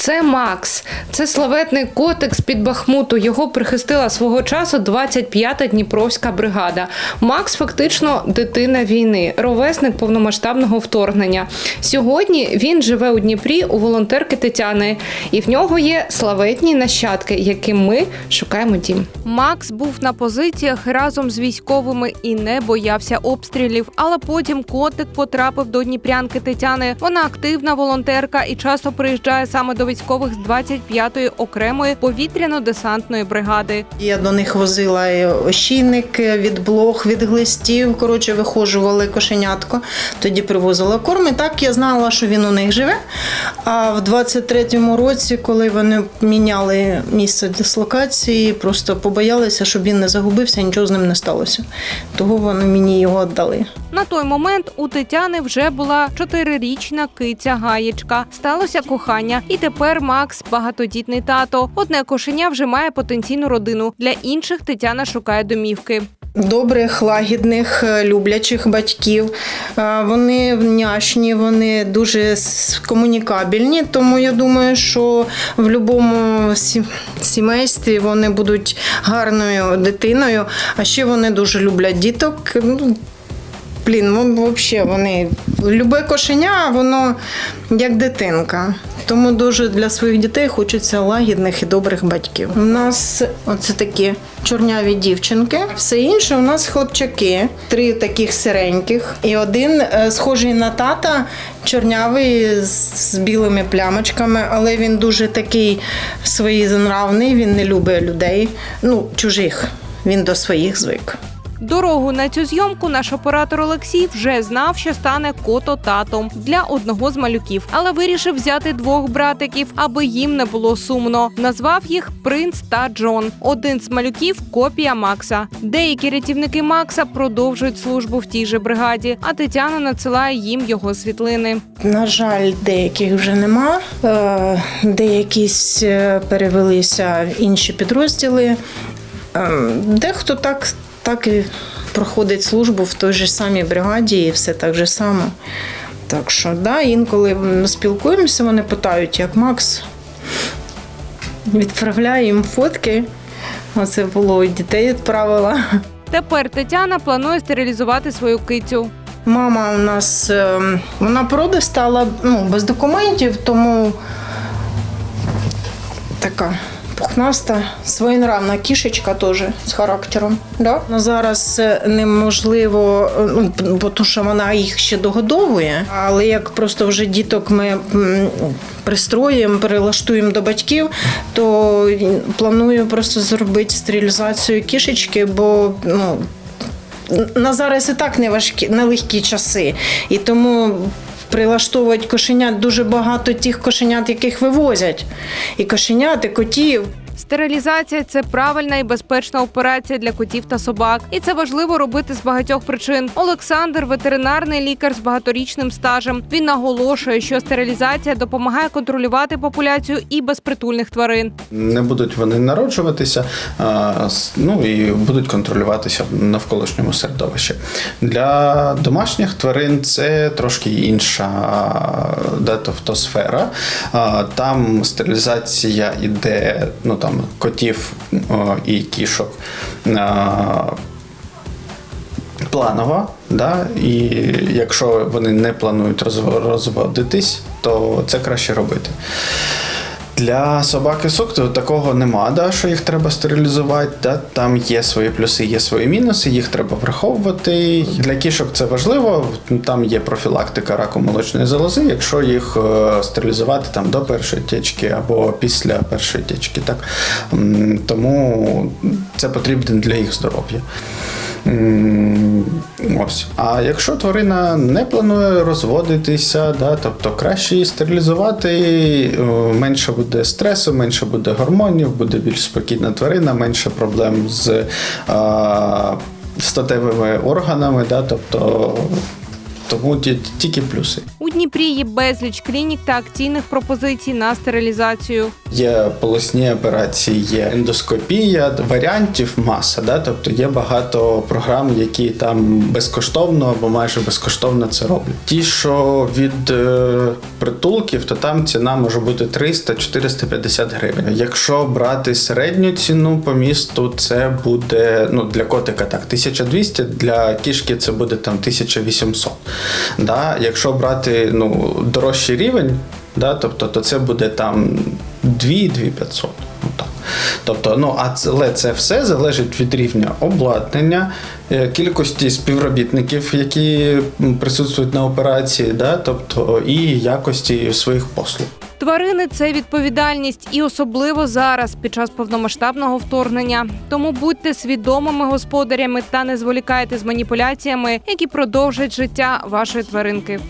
Це Макс, це славетний котик з під Бахмуту. Його прихистила свого часу 25-та Дніпровська бригада. Макс фактично дитина війни, ровесник повномасштабного вторгнення. Сьогодні він живе у Дніпрі у волонтерки Тетяни, і в нього є славетні нащадки, яким ми шукаємо дім. Макс був на позиціях разом з військовими і не боявся обстрілів. Але потім котик потрапив до Дніпрянки Тетяни. Вона активна волонтерка і часто приїжджає саме до військових з 25-ї окремої повітряно-десантної бригади. Я до них возила ощійник від блох, від глистів. Коротше, вихожували кошенятко. Тоді привозила корм. І так я знала, що він у них живе. А в 23-му році, коли вони міняли місце дислокації, просто побоялися, щоб він не загубився, нічого з ним не сталося. Того вони мені його віддали. На той момент у Тетяни вже була чотирирічна киця Гаєчка. Сталося кохання, і тепер Макс багатодітний тато. Одне кошеня вже має потенційну родину. Для інших Тетяна шукає домівки. Добрих, лагідних, е, люблячих батьків. Е, Вони няшні, вони дуже комунікабельні. Тому я думаю, що в будь-якому сі- сімействі вони будуть гарною дитиною. А ще вони дуже люблять діток. Блін, ну, взагалі вони любе кошеня, воно як дитинка. Тому дуже для своїх дітей хочеться лагідних і добрих батьків. У нас оце такі чорняві дівчинки. Все інше у нас хлопчаки, три таких сиреньких, і один е, схожий на тата, чорнявий з, білими плямочками, але він дуже такий своєзанравний, він не любить людей, ну, чужих. Він до своїх звик. Дорогу на цю зйомку наш оператор Олексій вже знав, що стане кото-татом для одного з малюків, але вирішив взяти двох братиків, аби їм не було сумно. Назвав їх Принц та Джон. Один з малюків копія Макса. Деякі рятівники Макса продовжують службу в тій же бригаді, а Тетяна надсилає їм його світлини. На жаль, деяких вже нема. Е, Деякі е, перевелися в інші підрозділи. Е, Дехто так, так і проходить службу в той же самій бригаді, і все так же само. Так що, да, інколи спілкуємося, вони питають, як Макс. Відправляю їм фотки. Оце було і дітей відправила. Тепер Тетяна планує стерилізувати свою кицю. Мама у нас е, вона породи стала ну, без документів, тому така пухнаста, своєнравна кішечка теж з характером. Да? Ну, Зараз е, неможливо, е, ну, бо то, що вона їх ще догодовує, але як просто вже діток ми пристроїмо, перелаштуємо до батьків, то планую просто зробити стерилізацію кішечки, бо ну, на зараз і так не важкі, не часи. І тому прилаштовують кошенят дуже багато тих кошенят, яких вивозять. І кошенят, і котів. Стерилізація це правильна і безпечна операція для котів та собак, і це важливо робити з багатьох причин. Олександр ветеринарний лікар з багаторічним стажем. Він наголошує, що стерилізація допомагає контролювати популяцію і безпритульних тварин. Не будуть вони народжуватися, ну і будуть контролюватися в навколишньому середовищі. Для домашніх тварин це трошки інша да, тобто Там стерилізація іде, ну там котів і кішок. планово, Планова, да? і якщо вони не планують розводитись, то це краще робити. Для собак і сук такого нема, да, що їх треба стерилізувати. Да? Там є свої плюси, є свої мінуси, їх треба враховувати. Для кішок це важливо. Там є профілактика раку молочної залози, якщо їх е, стерилізувати там до першої течки або після першої течки. Так? Тому це потрібно для їх здоров'я. Ось. А якщо тварина не планує розводитися, да, тобто краще її стерилізувати, е, менше буде стресу, менше буде гормонів, буде більш спокійна тварина, менше проблем з а, статевими органами, да, тобто Тому тільки плюси. У Дніпрі є безліч клінік та акційних пропозицій на стерилізацію. Є полосні операції, є ендоскопія, варіантів маса. Да? Тобто є багато програм, які там безкоштовно або майже безкоштовно це роблять. Ті, що від е, притулків, то там ціна може бути 300-450 гривень. Якщо брати середню ціну по місту, це буде ну для котика так 1200, для кішки це буде там 1800. Да? Якщо брати ну, дорожчий рівень, да, тобто, то це буде там 2-2500. Ну. Тобто, ну, а це- але це все залежить від рівня обладнання, е, кількості співробітників, які присутствують на операції, да, тобто, і якості своїх послуг. Тварини це відповідальність, і особливо зараз, під час повномасштабного вторгнення. Тому будьте свідомими господарями та не зволікайте з маніпуляціями, які продовжать життя вашої тваринки.